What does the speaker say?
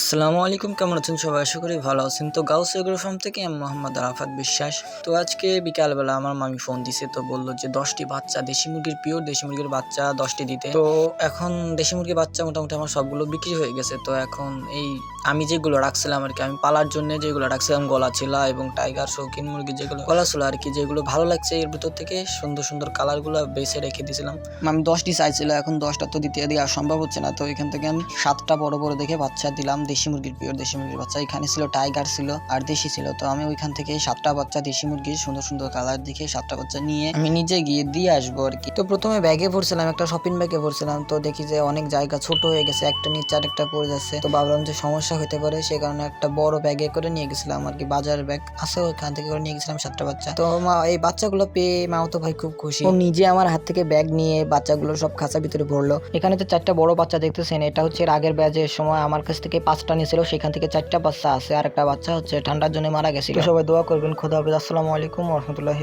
আসসালামু আলাইকুম, কেমন আছেন সবাই? আশা করি ভালো আছেন। তো গাউস এগ্রো ফার্ম থেকে আমি মোহাম্মদ আরাফাত বিশ্বাস। তো আজকে বিকালবেলা আমার মামি ফোন দিছে, তো বলল যে দশটি বাচ্চা, দেশি মুরগির পিওর, দেশি মুরগির বাচ্চা দশটি দিতে। তো এখন দেশি মুরগির বাচ্চা মোটামুটি আমার সবগুলো বিক্রি হয়ে গেছে। তো এখন এই আমি যেগুলো রাখছিলাম আর কি, আমি পালার জন্য যেগুলো রাখছিলাম গলা ছিলা এবং টাইগার, শৌখিন মুরগি যেগুলো গলা ছিল আর কি, যেগুলো ভালো লাগছে এর ভিতর থেকে সুন্দর সুন্দর কালারগুলো বেছে রেখে দিয়েছিলাম আমি দশটি চাইছিল, এখন দশটা তো দিতে দেওয়া সম্ভব হচ্ছে না। তো এখান থেকে আমি সাতটা বড় বড় দেখে বাচ্চা দিলাম। দেশি মুরগির, পিওর দেশি মুরগির বাচ্চা। এখানে ছিল টাইগার ছিল আর দেশি ছিল। তো আমি ওইখান থেকে সাতটা বাচ্চা দেশি মুরগির সুন্দর সুন্দর কালার দেখে সাতটা বাচ্চা নিয়ে আমি নিজে গিয়ে দিয়ে আসব আর কি। তো প্রথমে ব্যাগে পড়ছিলাম একটা শপিং ব্যাগে পড়ছিলাম তো দেখি যে অনেক জায়গা ছোট হয়ে গেছে, একটা নিচে আরেকটা পড়ে যাচ্ছে। তো ভাবলাম যে সমস্যা হতে পারে, সে কারণে একটা বড় ব্যাগে করে নিয়ে গেছিলাম আর কি বাজার ব্যাগ আছে ওখান থেকে করে নিয়ে গেছিলাম সাতটা বাচ্চা। তো মা, এই বাচ্চাগুলো পেয়ে মাও তো ভাই খুব খুশি। ও নিজে আমার হাত থেকে ব্যাগ নিয়ে বাচ্চাগুলো সব খাঁচা ভিতরে ভরলো। এখানে তো চারটা বড় বাচ্চা দেখতেছেন, এটা হচ্ছে এর আগের ব্যাচের সময় আমার কাছ থেকে পাঁচটা নিয়েছিল, সেখান থেকে চারটা বাচ্চা আছে আর একটা বাচ্চা হচ্ছে ঠান্ডার জন্য মারা গেছিল। সবাই দোয়া করবেন, খোদা হাফিজ। আসসালামু আলাইকুম রহমতুল্লাহি